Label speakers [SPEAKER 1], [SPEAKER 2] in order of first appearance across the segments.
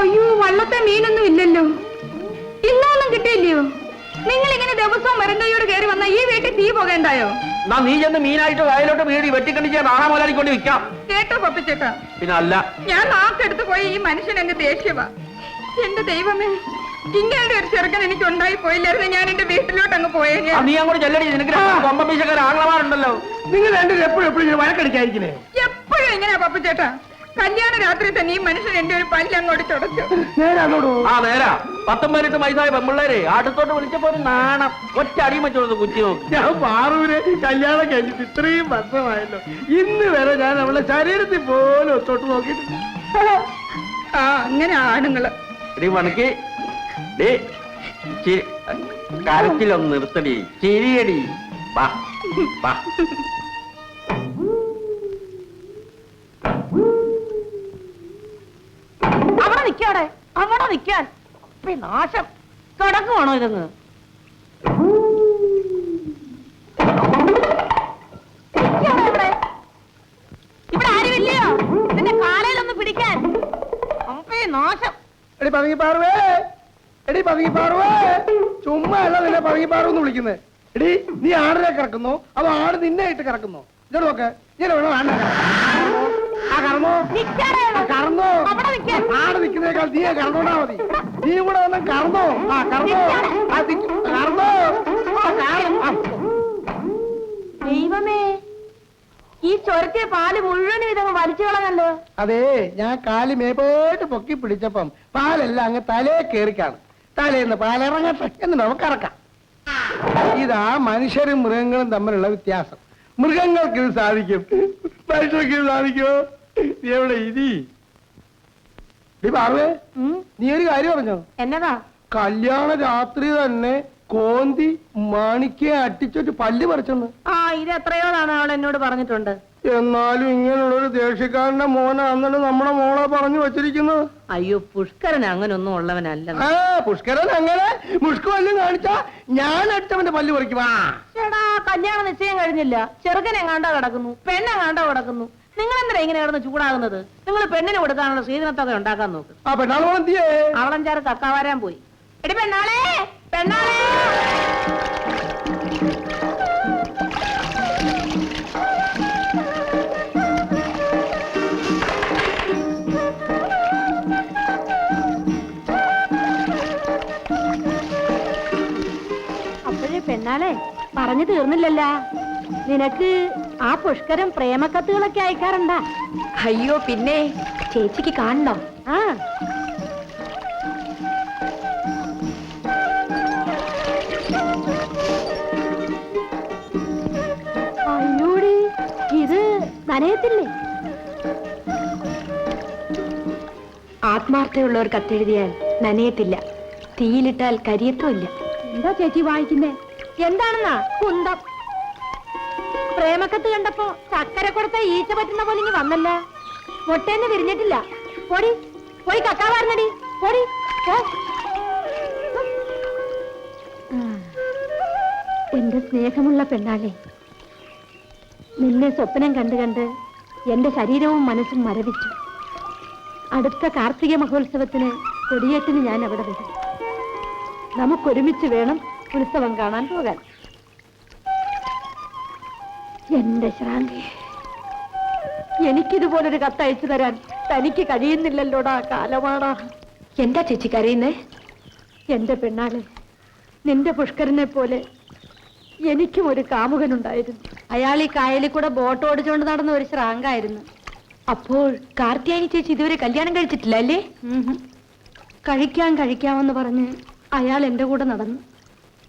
[SPEAKER 1] അയ്യോ വള്ളത്തെ മീനൊന്നും ഇല്ലല്ലോ. ഇന്നൊന്നും കിട്ടിയില്ലയോ? നിങ്ങൾ ഇങ്ങനെ ദിവസവും മരുന്നയോട് കയറി വന്ന ഈ വീട്ടിൽ തീ പോകേണ്ടായോ
[SPEAKER 2] എന്നാ നീ ചെന്ന് മീനായിട്ട് വയലോട്ട് വീടി വെട്ടിക്കണ്ടിച്ച് നാളെ കൊണ്ട് വിൽക്കാം
[SPEAKER 1] കേട്ടോ പപ്പിച്ചേട്ടാ.
[SPEAKER 2] പിന്നെ അല്ല
[SPEAKER 1] ഞാൻ നാക്കെടുത്ത് പോയി ഈ മനുഷ്യൻ എന്റെ ദേഷ്യവാ. എന്റെ ദൈവമേ ഇങ്ങനെ ഒരു ചെറുക്കൻ എനിക്ക് ഉണ്ടായി പോയില്ലായിരുന്നു. ഞാൻ എന്റെ വീട്ടിലോട്ട് അങ്ങ്
[SPEAKER 2] പോയത് നീ അങ്ങോട്ട് ചെല്ലടി. നിനക്ക് കൊമ്പീശക്കാർ ആംഗ്ലമാരുണ്ടല്ലോ
[SPEAKER 3] നിങ്ങൾ രണ്ടുപേരും എപ്പോഴും എപ്പോഴും ഇങ്ങനെ
[SPEAKER 1] എപ്പോഴും എങ്ങനെയാ പപ്പിച്ചേട്ടാ. കല്യാണ രാത്രി തന്നെ ഈ മനുഷ്യൻ എന്റെ ഒരു പല്ല് അങ്ങോട്ട് തുടച്ചു
[SPEAKER 2] ആ നേരാ. പത്തും പതിനെട്ട് വയസ്സായ പെമ്പിള്ളേരെ അടുത്തോട്ട് വിളിച്ചപ്പോ ഒരു നാണം ഒറ്റ അടിയും വെച്ചോളൂ കുച്ചി നോക്കി.
[SPEAKER 3] ഞാൻ പാറൂര് കല്യാണം കഴിഞ്ഞിട്ട് ഇത്രയും വർഷമായല്ലോ. ഇന്ന് വരെ ഞാൻ അവളെ ശരീരത്തിൽ പോലും ഒത്തോട്ട് നോക്കിയിട്ടില്ല.
[SPEAKER 1] ആ അങ്ങനെ ആണുങ്ങൾ.
[SPEAKER 2] എടി മണക്ക്. ഡേ ചി- കരച്ചിലൊന്ന് നിർത്തടി. ചിരിയടി. വാ വാ.
[SPEAKER 4] അവിടെ അവിടെ ഇപ്പൊ നാശം. കിടക്കുവാണോ ഇതങ്ങ്? ഇവിടെ. ആരുമില്ലയോ? ഇതിന്റെ കാലയിലൊന്ന് പിടിക്കാൻ. അമ്പേ നാശം.
[SPEAKER 3] എടി പതുങ്ങി പാറുവേ എടി പതുങ്ങി പാറുവേ ചുമ്മാ അല്ല നിന്നെ പതുങ്ങി പാറു വിളിക്കുന്നത് എടി നീ ആടിനെ കിടക്കുന്നോ അതോ ആട് നിന്നെ ഇട്ട് കിടക്കുന്നോ നോക്ക്. ഇങ്ങനെ വേണോ ആടിനെ കറന്നോ കറന്നോ. ആട് നിൽക്കുന്നേക്കാൾ നീ കറന്നോണ്ടാ മതി. നീ കൂടെ വന്ന് കറന്നോ ആ കറന്നോ.
[SPEAKER 4] ദൈവമേ ഈ ചൊരത്തിയ പാൽ മുഴുവനും ഇതങ്ങ് വലിച്ചു കളഞ്ഞല്ലോ.
[SPEAKER 3] അതെ ഞാൻ കാൽ മേപ്പോട്ട് പൊക്കി പിടിച്ചപ്പം പാലെല്ലാം അങ്ങ് തലേ കയറിക്കാണ് തലേന്ന് പാലിറങ്ങട്ടെ എന്ന് നമുക്ക് ഇറക്കാം ഇതാ മനുഷ്യരും മൃഗങ്ങളും തമ്മിലുള്ള വ്യത്യാസം. മൃഗങ്ങൾക്ക് ഇത് സാധിക്കും. മനുഷ്യർക്ക് ഇത് സാധിക്കുമോ? നീ എവിടെ? ഇതി നീ
[SPEAKER 4] പറഞ്ഞേ
[SPEAKER 3] നീ ഒരു കാര്യം പറഞ്ഞോ?
[SPEAKER 4] എന്നതാ?
[SPEAKER 3] കല്യാണ രാത്രി തന്നെ കോന്തി മാണിക്കെ അട്ടിച്ചൊരു പല്ല് പറിച്ചെന്ന്.
[SPEAKER 4] ആ ഇത് എത്രയോ തവണ അവൾ എന്നോട് പറഞ്ഞിട്ടുണ്ട്?
[SPEAKER 3] എന്നാലും ഇങ്ങനെയുള്ളൊരു ദേഷ്യക്കാരന്റെ മോനാണെന്നാണ് നമ്മുടെ മോളെ പറഞ്ഞു വെച്ചിരിക്കുന്നത്.
[SPEAKER 4] അയ്യോ പുഷ്കരൻ അങ്ങനൊന്നും ഉള്ളവനല്ല.
[SPEAKER 3] ആ പുഷ്കരൻ അങ്ങനെ മുഷ്കു കാണിച്ച കാണിച്ചാ ഞാൻ അടിച്ചവന്റെ പല്ല് പറിക്കും ആ
[SPEAKER 4] ചേടാ കല്യാണ നിശ്ചയം കഴിഞ്ഞില്ല. ചെറുക്കൻ എങ്ങാണ്ടോ കിടക്കുന്നു? പെണ്ണെങ്ങാണ്ടോ കിടക്കുന്നു? നിങ്ങൾ എന്തിനാ ഇങ്ങനെ കിടന്ന് ചൂടാകുന്നത്? നിങ്ങൾ പെണ്ണിന് കൊടുക്കാനുള്ള സ്വീകരണത്തൊക്കെ ഉണ്ടാക്കാൻ നോക്ക്.
[SPEAKER 3] ആ പെണ്ണാൾ എന്തിയേ
[SPEAKER 4] അവളഞ്ചാറ് കക്കാവാരാൻ പോയി. എടി പെണ്ണാളെ പെണ്ണാളെ! അപ്പോഴേ പെണ്ണാളെ പറഞ്ഞു തീർന്നില്ലല്ല. നിനക്ക് ആ പുഷ്കരം പ്രേമക്കത്തുകളൊക്കെ അയക്കാറുണ്ടാ.
[SPEAKER 1] അയ്യോ പിന്നെ? ചേച്ചിക്ക് കാണണോ?
[SPEAKER 4] ആ. അയ്യോടി ഇത് നനയത്തില്ലേ?
[SPEAKER 1] ആത്മാർത്ഥയുള്ള ഒരു കത്തെഴുതിയാൽ നനയത്തില്ല. തീയിലിട്ടാൽ കരിയത്തുമില്ല
[SPEAKER 4] എന്താ ചേച്ചി വായിക്കുന്നേ? എന്താണെന്നാ? കുന്തം. പ്രേമക്കത്ത് കണ്ടപ്പോ ചക്കര കൊടുത്ത ഈച്ച പറ്റുന്ന പോലെ ഇനി വന്നല്ല. മുട്ടേന്ന് വിരിഞ്ഞിട്ടില്ല. പൊടി പോയി കക്കാവാർന്നടി പൊടി. എന്റെ സ്നേഹമുള്ള പെണ്ണാളെ നിന്നെ സ്വപ്നം കണ്ട് കണ്ട് എന്റെ ശരീരവും മനസ്സും മരവിച്ചു. അടുത്ത കാർത്തിക മഹോത്സവത്തിന് കൊടിയേറ്റിന് ഞാൻ അവിടെ വരും. നമുക്കൊരുമിച്ച് വേണം ഉത്സവം കാണാൻ പോകാൻ. എന്റെ ശ്രാന്തി എനിക്കിതുപോലൊരു കത്തയച്ചു തരാൻ തനിക്ക് കഴിയുന്നില്ലല്ലോടാ കാലമാടാ.
[SPEAKER 1] എന്താ ചേച്ചി കരയുന്നേ?
[SPEAKER 4] എന്റെ പെണ്ണാളെ നിന്റെ പുഷ്കരനെ പോലെ എനിക്കും ഒരു കാമുകനുണ്ടായിരുന്നു. അയാൾ ഈ കായലിൽ കൂടെ ബോട്ട് ഓടിച്ചുകൊണ്ട് നടന്ന ഒരു ശ്രാങ്കായിരുന്നു
[SPEAKER 1] അപ്പോൾ കാർത്തിയാനി ചേച്ചി ഇതുവരെ കല്യാണം കഴിച്ചിട്ടില്ല അല്ലേ?
[SPEAKER 4] കഴിക്കാൻ കഴിക്കാം കഴിക്കാമെന്ന് പറഞ്ഞ് അയാൾ എന്റെ കൂടെ നടന്നു.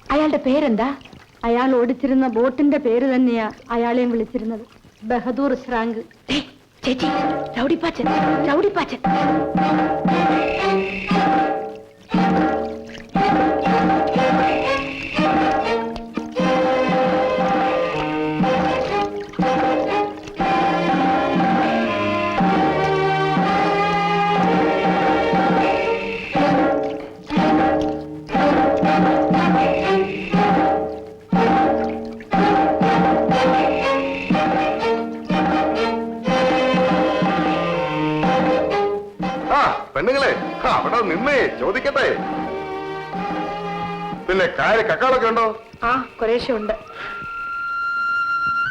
[SPEAKER 1] അയാളുടെ പേരെന്താ?
[SPEAKER 4] അയാൾ ഓടിച്ചിരുന്ന ബോട്ടിന്റെ പേര് തന്നെയാ അയാളെയും വിളിച്ചിരുന്നത്. ബഹദൂർ ശ്രാങ്ക്.
[SPEAKER 1] ചേച്ചി രൗഡിപ്പാച്ചൻ.
[SPEAKER 5] നിന്നേ ചോദിക്കട്ടെ? പിന്നെ കാര്യ കക്കാളൊക്കെ ഉണ്ടോ?
[SPEAKER 1] ആ കുറേശ്ശെ ഉണ്ട്.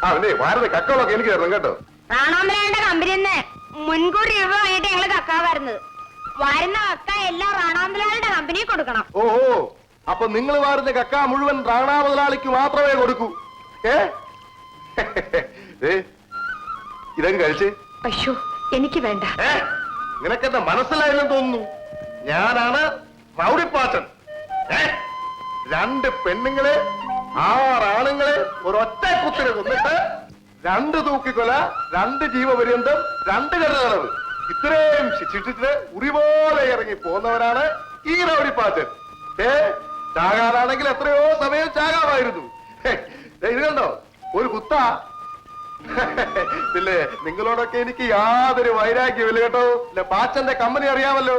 [SPEAKER 5] ആ പിന്നെ വാരത്തെ കക്കാളൊക്കെ എനിക്ക് തരണം കേട്ടോ.
[SPEAKER 6] റാണാമ്പലയുടെ കമ്പനിന്ന് മുൻകൂർ രൂപ വാങ്ങിയിട്ട് ഞങ്ങൾ കക്ക വരുന്നത്. വരുന്ന കക്ക എല്ലാം റാണാമ്പലയുടെ കമ്പനി കൊടുക്കണം.
[SPEAKER 5] ഓഹോ അപ്പൊ നിങ്ങൾ വാരുന്ന കക്ക മുഴുവൻ റാണാ മുതലാളിക്ക് മാത്രമേ കൊടുക്കൂ. ഏ? ഏ, ഇതങ്ങ് കഴിച്ച്.
[SPEAKER 1] അയ്യോ എനിക്ക് വേണ്ട.
[SPEAKER 5] ഏ? നിനക്കെന്റെ മനസ്സിലായില്ലെന്ന് തോന്നുന്നു? ഞാനാണ് റൗഡിപ്പാച്ചൻ രണ്ട് പെണ്ണുങ്ങളെ ആറാണുങ്ങളെ ഒരൊറ്റ കുത്തിനെ കൊന്നിട്ട് രണ്ട് തൂക്കിക്കൊല രണ്ട് ജീവപര്യന്തം രണ്ട് കരുതലവ് ഇത്രയും ശിക്ഷിച്ചിട്ട് ഉറിപോലെ ഇറങ്ങി പോകുന്നവരാണ് ഈ റൗഡിപ്പാച്ചൻ ഏ ചാകാനാണെങ്കിൽ എത്രയോ സമയം ചാകാമായിരുന്നു ഇത് കണ്ടോ? ഒരു കുത്ത. നിങ്ങളോടൊക്കെ എനിക്ക് യാതൊരു വൈരാഗ്യമില്ല കേട്ടോ. പാച്ചന്റെ കമ്പനി അറിയാമല്ലോ.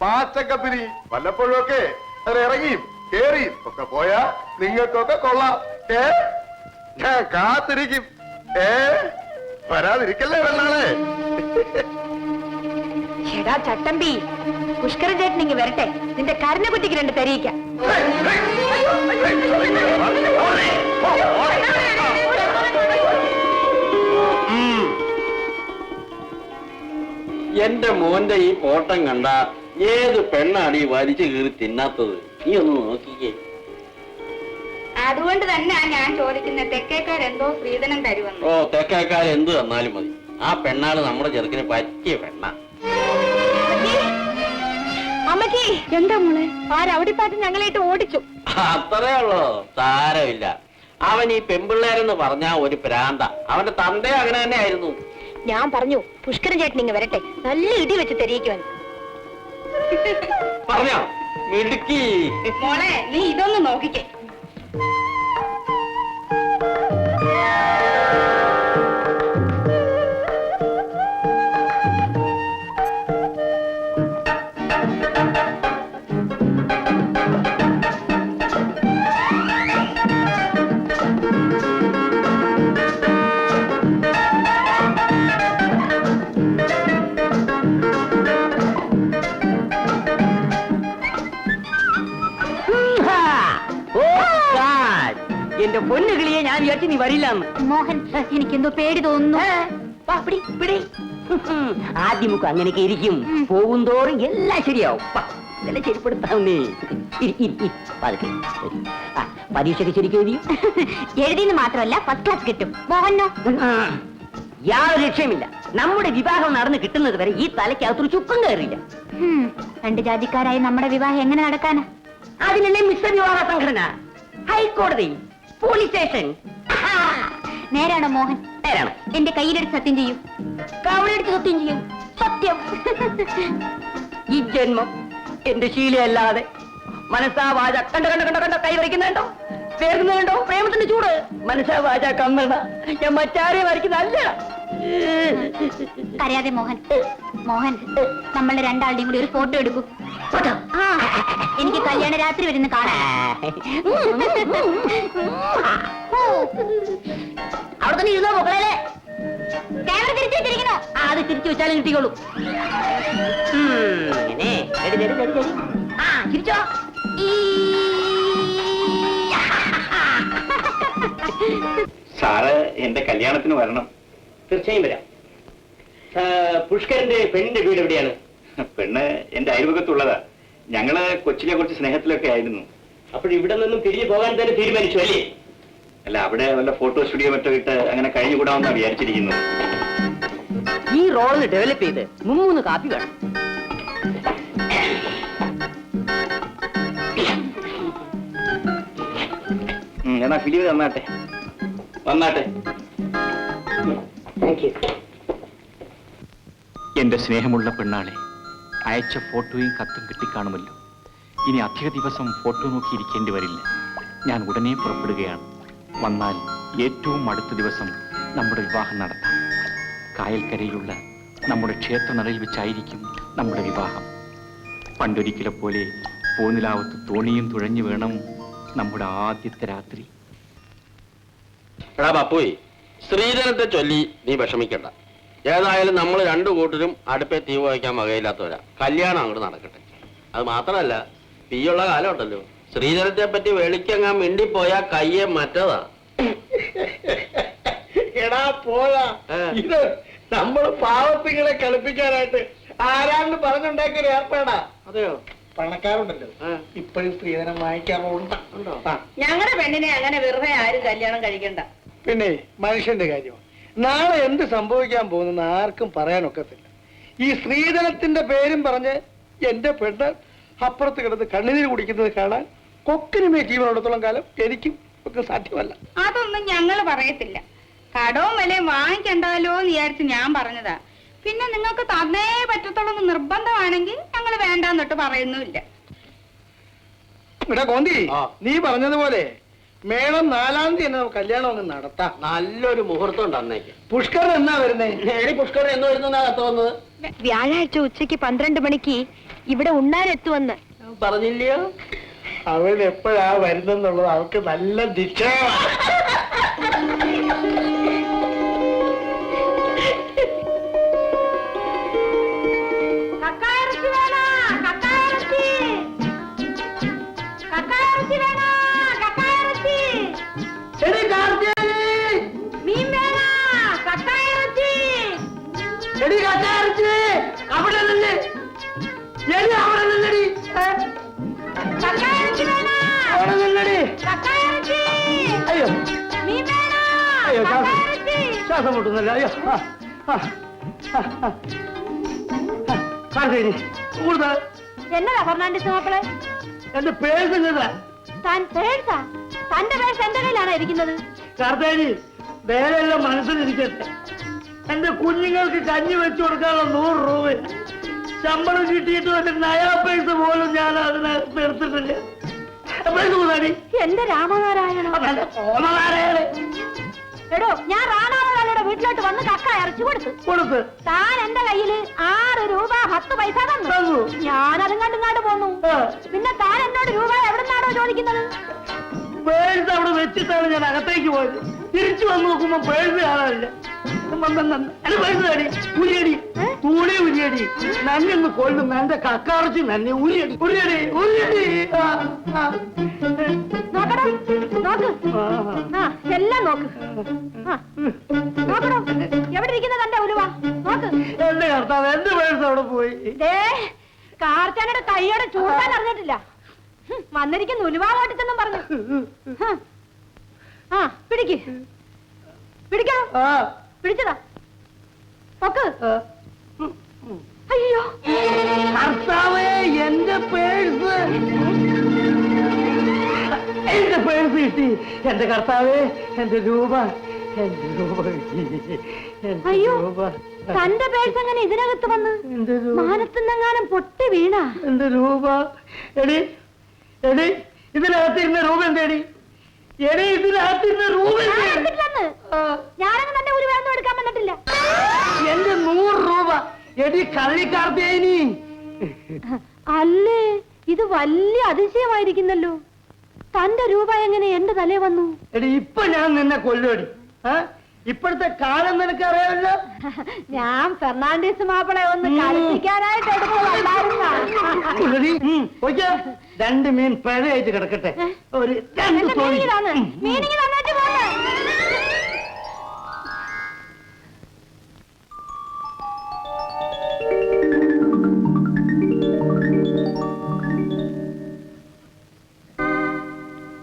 [SPEAKER 5] പാച്ച കമ്പനി വല്ലപ്പോഴും ഒക്കെ അത് ഇറങ്ങിയും കേറിയും. ഒക്കെ പോയാ നിങ്ങൾക്കൊക്കെ കൊള്ളാം. ഏ? ഞാൻ കാത്തിരിക്കും. ഏ? വരാതിരിക്കല്ലേ വെള്ളാളെ
[SPEAKER 1] എടാ ചട്ടമ്പി പുഷ്കരൻ ചേട്ടൻ ഇങ്ങ് വരട്ടെ. നിന്റെ കരിഞ്ഞ കുട്ടിക്ക് രണ്ട് തെരയിക്കാം
[SPEAKER 2] എന്റെ മോന്റെ ഈ ഓട്ടം കണ്ട ഏത് പെണ്ണാണ് ഈ വലിച്ചു കീറി തിന്നാത്തത്? നീ ഒന്ന് നോക്കിക്കേ.
[SPEAKER 6] അതുകൊണ്ട് തന്നെ ഞാൻ ചോദിക്കുന്നത് തെക്കേക്കാരെന്തോ സ്ത്രീധനം തരുമെന്ന്.
[SPEAKER 2] ഓ തെക്കേക്കാർ എന്ത് തന്നാലും മതി. ആ പെണ്ണാണ് നമ്മുടെ ചെറുക്കിന് പറ്റിയ പെണ്ണ.
[SPEAKER 1] അമ്മയ്ക്ക് എന്താ മോളെ? ആ പാട്ട് ഞങ്ങളായിട്ട് ഓടിച്ചു.
[SPEAKER 2] അത്രേ ഉള്ളൂ. സാരമില്ല. അവൻ ഈ പെമ്പിള്ളേരെന്ന് പറഞ്ഞ ഒരു പ്രാന്ത. അവന്റെ തന്തേ അങ്ങനെ തന്നെ ആയിരുന്നു
[SPEAKER 1] ഞാൻ പറഞ്ഞു പുഷ്കരൻ ചേട്ടൻ ഇങ്ങ് വരട്ടെ. നല്ല ഇടി വെച്ച് തെരയിക്കുവാൻ.
[SPEAKER 2] പറഞ്ഞോ. മിടുക്കി.
[SPEAKER 6] മോളെ നീ ഇതൊന്ന് നോക്കിക്കേ.
[SPEAKER 7] വിചാരിച്ചു നീ എന്തോ
[SPEAKER 4] മോഹൻ എനിക്കെന്തോ പേടി തോന്നുന്നു.
[SPEAKER 7] ആദ്യമൊക്കെ അങ്ങനെയൊക്കെ ഇരിക്കും. പോകും തോറും എല്ലാം ശരിയാവും. ഇതെല്ലാം. പതുക്കെ. ആ, പരീക്ഷയ്ക്ക് ശരിക്കും എഴുതി
[SPEAKER 4] എഴുതിന്ന് മാത്രമല്ല ഫസ്റ്റ് ക്ലാസ് കിട്ടും. മോഹനോ?
[SPEAKER 7] യാതൊരു ലക്ഷ്യമില്ല നമ്മുടെ വിവാഹം നടന്ന് കിട്ടുന്നത് വരെ ഈ തലയ്ക്കകത്തൊരു ചുക്കം കയറിയില്ല.
[SPEAKER 4] ഹും, രണ്ട് ജാതിക്കാരായി നമ്മുടെ വിവാഹം എങ്ങനെ നടക്കാനാ?
[SPEAKER 7] അതിനല്ലേ മിശ്ര വിവാഹ സംഘടന? ഹൈക്കോടതി പോലീസ് സ്റ്റേഷൻ.
[SPEAKER 4] നേരാണോ മോഹൻ?
[SPEAKER 7] നേരാണ്.
[SPEAKER 4] എന്റെ കയ്യിലെടുത്ത് സത്യം ചെയ്യൂ.
[SPEAKER 7] കവളെടുത്ത് സത്യം ചെയ്യും. സത്യം. ഈ ജന്മം എന്റെ ശീലയല്ലാതെ മനസ്സാ വാച കണ്ട കണ്ട കണ്ട കണ്ട കൈ വരയ്ക്കുന്നുണ്ടോ വേർക്കുന്നുണ്ടോ പ്രേമത്തിന്റെ ചൂട്. മനസ്സാ വാച കമ്മണ. ഞാൻ മറ്റാരെ വരയ്ക്കുന്നല്ല
[SPEAKER 4] കരയാതെ മോഹൻ. മോഹൻ നമ്മളെ രണ്ടാളുടെയും കൂടി ഒരു ഫോട്ടോ എടുക്കൂ. എനിക്ക് കല്യാണ രാത്രി വരുന്ന കാണാൻ
[SPEAKER 7] അവിടെ തന്നെ ഇരുന്നോ മക്കളെ?
[SPEAKER 4] ക്യാമറ തിരിച്ചു വെച്ചിരിക്കണോ
[SPEAKER 7] ആ അത് തിരിച്ചു വെച്ചാലും കിട്ടിക്കോളൂ. ആ ചിരിച്ചോ ഈ.
[SPEAKER 8] സാറ് എന്റെ കല്യാണത്തിന് വരണം.
[SPEAKER 2] തീർച്ചയായും വരാം. പുഷ്കരന്റെ പെണ്ണിന്റെ വീട് എവിടെയാണ്?
[SPEAKER 8] പെണ്ണ് എന്റെ അയൽവകത്തുള്ളതാ ഞങ്ങൾ കൊച്ചിലെ കുറച്ച് സ്നേഹത്തിലൊക്കെ ആയിരുന്നു.
[SPEAKER 2] അപ്പോൾ ഇവിടെ നിന്നും തിരിഞ്ഞു പോകാൻ തന്നെ തീരുമാനിച്ചു അല്ലേ?
[SPEAKER 8] അല്ല അവിടെ വല്ല ഫോട്ടോ സ്റ്റുഡിയോ മറ്റോ ഇട്ട് അങ്ങനെ കഴിഞ്ഞുകൂടാമെന്നാ വിചാരിച്ചിരിക്കുന്നു.
[SPEAKER 7] ഈ റോൾ ഡെവലപ്പ് ചെയ്ത് മുമ്മൂന്ന് കാപ്പി വേണം.
[SPEAKER 8] എന്നാ ഫിലിം തന്നാട്ടെ
[SPEAKER 2] വന്നാട്ടെ
[SPEAKER 7] താങ്ക് യു
[SPEAKER 8] എന്റെ സ്നേഹമുള്ള പെണ്ണാളെ അയച്ച ഫോട്ടോയും കത്തും കിട്ടിക്കാണുമല്ലോ. ഇനി അധിക ദിവസം ഫോട്ടോ നോക്കി ഇരിക്കേണ്ടി വരില്ല. ഞാൻ ഉടനെ പുറപ്പെടുകയാണ്. വന്നാൽ ഏറ്റവും അടുത്ത ദിവസം നമ്മുടെ വിവാഹം നടത്താം. കായൽക്കരയിലുള്ള നമ്മുടെ ക്ഷേത്ര നടയിൽ വെച്ചായിരിക്കും നമ്മുടെ വിവാഹം. പണ്ടൊരിക്കലെ പോലെ പൂനിലാവത്ത് തോണിയും തുഴഞ്ഞു വേണം നമ്മുടെ ആദ്യത്തെ രാത്രി.
[SPEAKER 2] ശ്രീധരത്തെ ചൊല്ലി നീ വിഷമിക്കണ്ട. ഏതായാലും നമ്മൾ രണ്ടു കൂട്ടരും അടുപ്പേ തീ വയ്ക്കാൻ വകയില്ലാത്തവരാ. കല്യാണം അങ്ങോട്ട് നടക്കട്ടെ. അത് മാത്രമല്ല തീയുള്ള കാലം ഉണ്ടല്ലോ ശ്രീധരത്തെ പറ്റി വെളിക്കങ്ങാൻ മിണ്ടിപ്പോയാ കയ്യെ മറ്റതാ.
[SPEAKER 9] എടാ പോടാ.
[SPEAKER 2] ഏ.
[SPEAKER 9] ഇത് നമ്മൾ പാവത്തിങ്ങളെ കളിപ്പിക്കാനായിട്ട് ആരാണ്ട് പറഞ്ഞുണ്ടാക്കിയ ഒരു ഏർപ്പാടാ?
[SPEAKER 2] അതെയോ?
[SPEAKER 9] പണക്കാരുണ്ടല്ലോ. ഇപ്പോഴും സ്ത്രീധനം വാങ്ങിക്കാറുണ്ട്
[SPEAKER 3] ഞങ്ങളുടെ പെണ്ണിനെ അങ്ങനെ വെറുതെ ആരും കല്യാണം കഴിക്കണ്ട.
[SPEAKER 9] പിന്നെ മനുഷ്യന്റെ കാര്യം നാളെ എന്ത് സംഭവിക്കാൻ പോകുന്നെന്ന് ആർക്കും പറയാനൊക്കത്തില്ല. ഈ സ്ത്രീധനത്തിന്റെ പേരും പറഞ്ഞ് എന്റെ പെണ്ണ് അപ്പുറത്ത് കിടന്ന് കണ്ണുനീര് കുടിക്കുന്നത് കാണാൻ കൊക്കിനുമേ ജീവനുള്ളിടത്തോളം കാലം എനിക്കും ഒക്കെ സാധ്യമല്ല.
[SPEAKER 6] അതൊന്നും ഞങ്ങൾ പറയത്തില്ല. കടവും വിലയും വാങ്ങിക്കണ്ടല്ലോ എന്ന് വിചാരിച്ച് ഞാൻ പറഞ്ഞതാ. പിന്നെ നിങ്ങൾക്ക് തന്നേ പറ്റത്തുള്ളൂ എന്ന് നിർബന്ധമാണെങ്കിൽ ഞങ്ങൾ വേണ്ടാന്നിട്ട് പറയുന്നുമില്ല.
[SPEAKER 9] ഇവിടെ കോന്തി നീ പറഞ്ഞതുപോലെ മേളം നാലാം തീയതി തന്നെ കല്യാണം അങ്ങ് നടത്താം.
[SPEAKER 2] നല്ലൊരു മുഹൂർത്തം ഉണ്ട് അന്നേക്ക്.
[SPEAKER 9] പുഷ്കർ എന്നാ വരുന്നേ?
[SPEAKER 2] ഏടി പുഷ്കരൻ എന്ന് വരുന്ന തോന്നുന്നത്
[SPEAKER 4] വ്യാഴാഴ്ച ഉച്ചയ്ക്ക് പന്ത്രണ്ട് മണിക്ക് ഇവിടെ ഉണ്ണാനെത്തുവന്ന്
[SPEAKER 2] പറഞ്ഞില്ലയോ?
[SPEAKER 9] അവൻ എപ്പോഴാ വരുന്നെന്നുള്ളത് അവൾക്ക് നല്ല നിശ്ചയമാണ്. ശ്വാസം മുട്ടുന്നല്ല. അയ്യോ. കാർത്തിയാനി, കൂടുതൽ
[SPEAKER 4] എന്നതാ ഫെർണാണ്ടിസ് മാപ്പിളെ?
[SPEAKER 9] എന്റെ പേഴ്സ്
[SPEAKER 4] താൻ പേഴ്സാ? തന്റെ പേഴ്സ് എന്റെ കയ്യിലാണ് ഇരിക്കുന്നത്?
[SPEAKER 9] കാർത്താനി വേറെല്ലാം മനസ്സിലിരിക്കട്ടെ. എന്റെ കുഞ്ഞുങ്ങൾക്ക് കഞ്ഞി വെച്ചു കൊടുക്കാനുള്ള നൂറ് രൂപ. ശമ്പളം കിട്ടിയിട്ട് ഒരു നയാ പൈസ പോലും ഞാൻ അതിനകത്ത് എടുത്തിട്ടില്ല
[SPEAKER 4] എന്റെ രാമനാരായണ
[SPEAKER 9] രാമനാരായണ
[SPEAKER 4] എടോ ഞാൻ റാണാമലാലയുടെ വീട്ടിലോട്ട് വന്ന് കക്ക ഇറച്ചി കൊടുത്തു.
[SPEAKER 9] കൊടുത്ത്.
[SPEAKER 4] താൻ എന്റെ കയ്യിൽ ആറ് രൂപ പത്ത് പൈസ തന്നു. ഞാൻ അതും ഇങ്ങോട്ട് പോന്നു. പിന്നെ താൻ എന്നോട് രൂപ എവിടുന്നാണോ ചോദിക്കുന്നത്?
[SPEAKER 9] പേഴ്സ് അവിടെ വെച്ചിട്ടാണ് ഞാൻ അകത്തേക്ക് പോയത്. തിരിച്ചു വന്ന് നോക്കുമ്പോ പേഴ്സ് കാണാനില്ല. തടി ഉരിയടി. തൂളി ഉരിയടി. നന്നൊന്ന് കൊല്ലും എന്റെ കക്കാറച്ചി നന്നെ ഉരിയടി ഉരിയടി ഉരിയടി.
[SPEAKER 4] നോക്കടാ നോക്ക്. എല്ലാം നോക്ക്. ആ.
[SPEAKER 9] പോയി.
[SPEAKER 4] കാർച്ചാനയുടെ കൈയോടെ ചൂടാൻ അറിഞ്ഞിട്ടില്ല. വന്നിരിക്കുന്ന ഉലുവാടിച്ചെന്നും പറഞ്ഞു. ആ പിടിക്ക്. പിടിക്കണോ പിടിച്ചതാ. പൊക്ക്. അയ്യോ.
[SPEAKER 9] കർത്താവേ എന്റെ പേഴ്സ്. എന്റെ പേഴ്സ് കിട്ടി. എന്റെ കർത്താവേ എന്റെ രൂപ.
[SPEAKER 4] അയ്യോ തന്റെ പേഴ്സ് അങ്ങനെ ഇതിനകത്ത് വന്ന്?
[SPEAKER 9] രൂപ.
[SPEAKER 4] പൊട്ടി വീണ?
[SPEAKER 9] എന്റെ രൂപ. എടി എടി ഇതിനകത്തിരുന്ന രൂപ എന്തേടി? എടി ഇതിനകത്തിരുന്ന രൂപ
[SPEAKER 4] തന്റെ ഒന്നും എടുക്കാൻ വന്നിട്ടില്ല.
[SPEAKER 9] എന്റെ നൂറ് രൂപ. എടി കള്ളിക്കാർത്തേനി
[SPEAKER 4] അല്ലേ ഇത് വലിയ അതിശയമായിരിക്കുന്നല്ലോ. തന്റെ രൂപ എങ്ങനെ എന്റെ തലേ വന്നു?
[SPEAKER 9] എടി ഇപ്പൊ ഞാൻ നിന്നെ കൊല്ലുവടി? ഇപ്പോഴത്തെ കാലം നിനക്ക് അറിയാമല്ലോ
[SPEAKER 4] ഞാൻ ഫെർണാണ്ടീസ് മാപ്പിളെ ഒന്ന് കളിപ്പിക്കാനായിട്ട് എടുത്തതല്ലായിരുന്ന.
[SPEAKER 9] രണ്ട് മീൻ പഴയായിട്ട് കിടക്കട്ടെ. ഒരു രണ്ട്.
[SPEAKER 4] മീനിങ് പോന്ന്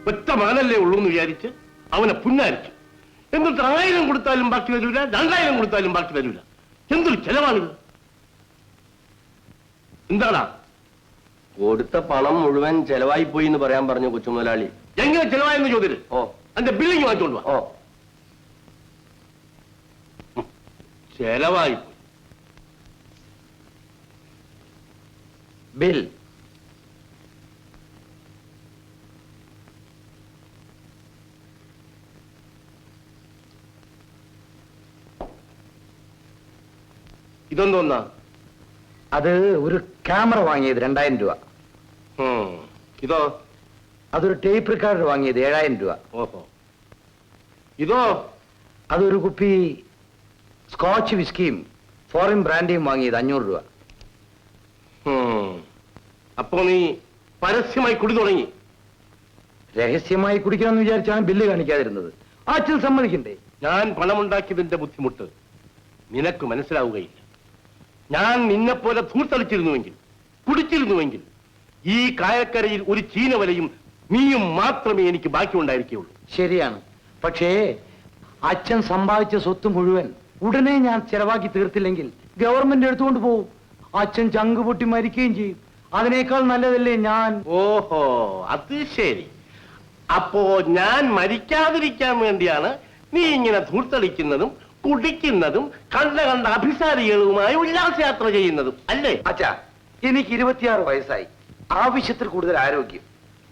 [SPEAKER 10] ഒറ്റ മകനല്ലേ ഉള്ളൂ എന്ന് വിചാരിച്ച് അവനെ പുന്നാരിച്ചു. എന്നിട്ട് ആയിരം കൊടുത്താലും ബാക്കി വരൂല രണ്ടായിരം കൊടുത്താലും ബാക്കി വരൂല. എന്തൊരു ചെലവാണിത്? എന്താടാ?
[SPEAKER 11] കൊടുത്ത പണം മുഴുവൻ ചെലവായി പോയി എന്ന് പറയാൻ പറഞ്ഞു കൊച്ചു മുതലാളി
[SPEAKER 10] എങ്ങനെ ചെലവായെന്ന് ചോദ്യം
[SPEAKER 11] ഓ.
[SPEAKER 10] അന്റെ ബില്ലിങ് വാങ്ങിച്ചോണ്ട്
[SPEAKER 11] ഓ.
[SPEAKER 10] ചെലവായി പോയി.
[SPEAKER 11] ബിൽ
[SPEAKER 10] ഇതെന്തോന്നാ
[SPEAKER 12] അത് ഒരു ക്യാമറ വാങ്ങിയത് രണ്ടായിരം രൂപ.
[SPEAKER 10] ഇതോ?
[SPEAKER 12] അതൊരു ടേപ്പ് റെക്കോർഡർ വാങ്ങിയത് ഏഴായിരം രൂപ.
[SPEAKER 10] ഓഹോ. ഇതോ?
[SPEAKER 12] അതൊരു കുപ്പി സ്കോച്ച് വിസ്കിയും ഫോറിൻ ബ്രാൻഡിയും വാങ്ങിയത് അഞ്ഞൂറ് രൂപ.
[SPEAKER 10] അപ്പോ നീ പരസ്യമായി കുടി തുടങ്ങി.
[SPEAKER 12] രഹസ്യമായി കുടിക്കണമെന്ന് വിചാരിച്ചാണ് ബില്ല് കാണിക്കാതിരുന്നത്. അച്ഛൻ സമ്മതിക്കണ്ടേ?
[SPEAKER 10] ഞാൻ പണമുണ്ടാക്കിയതിന്റെ ബുദ്ധിമുട്ട് നിനക്ക് മനസ്സിലാവുകയില്ല. ഞാൻ നിന്നെപ്പോലെ ധൂർത്തളിച്ചിരുന്നുവെങ്കിൽ കുടിച്ചിരുന്നുവെങ്കിൽ ഈ കായക്കരയിൽ ഒരു ചീനവലയും നീയും മാത്രമേ എനിക്ക് ബാക്കി ഉണ്ടായിരിക്കുകയുള്ളൂ
[SPEAKER 12] ശരിയാണ്. പക്ഷേ അച്ഛൻ സമ്പാദിച്ച സ്വത്ത് മുഴുവൻ ഉടനെ ഞാൻ ചെലവാക്കി തീർത്തില്ലെങ്കിൽ ഗവൺമെന്റ് എടുത്തുകൊണ്ട് പോകും അച്ഛൻ ചങ്ക് പൊട്ടി മരിക്കുകയും ചെയ്യും. അതിനേക്കാൾ നല്ലതല്ലേ ഞാൻ?
[SPEAKER 10] ഓഹോ അത് ശരി. അപ്പോ ഞാൻ മരിക്കാതിരിക്കാൻ വേണ്ടിയാണ് നീ ഇങ്ങനെ ധൂർത്തളിക്കുന്നതും കുടിക്കുന്നതും കണ്ട കണ്ട അഭിസാരികളുമായി ഉല്ലാസയാത്ര ചെയ്യുന്നതും അല്ലേ?
[SPEAKER 12] അച്ഛാ എനിക്ക് ഇരുപത്തിയാറ് വയസ്സായി. ആവശ്യത്തിൽ കൂടുതൽ ആരോഗ്യം.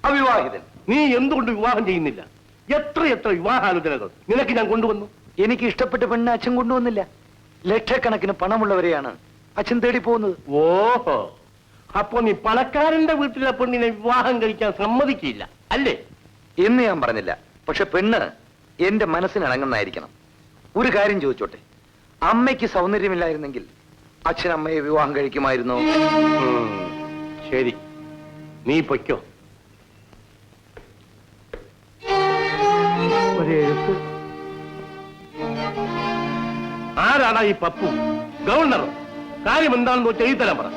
[SPEAKER 12] അവിവാഹിതൻ.
[SPEAKER 10] നീ എന്തുകൊണ്ട് വിവാഹം ചെയ്യുന്നില്ല? എത്ര എത്ര വിവാഹാലോചനകൾ. നിനക്ക് ഞാൻ കൊണ്ടുവന്നു?
[SPEAKER 12] എനിക്ക് ഇഷ്ടപ്പെട്ട പെണ്ണ് അച്ഛൻ കൊണ്ടുവന്നില്ല. ലക്ഷക്കണക്കിന് പണമുള്ളവരെയാണ് അച്ഛൻ തേടി പോകുന്നത്.
[SPEAKER 10] ഓഹോ. അപ്പൊ നീ പണക്കാരന്റെ വീട്ടിലെ പെണ്ണിനെ വിവാഹം കഴിക്കാൻ സമ്മതിക്കില്ല അല്ലേ?
[SPEAKER 12] എന്ന് ഞാൻ പറഞ്ഞില്ല. പക്ഷെ പെണ്ണ് എന്റെ മനസ്സിന് ഇണങ്ങുന്നതായിരിക്കണം ഒരു കാര്യം ചോദിച്ചോട്ടെ? അമ്മയ്ക്ക് സൗന്ദര്യമില്ലായിരുന്നെങ്കിൽ അച്ഛൻ അമ്മയെ വിവാഹം കഴിക്കുമായിരുന്നു?
[SPEAKER 10] ശരി. നീ പൊയ്ക്കോ.
[SPEAKER 3] ആരാണ്
[SPEAKER 10] ആരാടാ ഈ പപ്പു? ഗവർണർ കാര്യം എന്താണെന്ന് വെച്ചാൽ ഈ തരാൻ പറ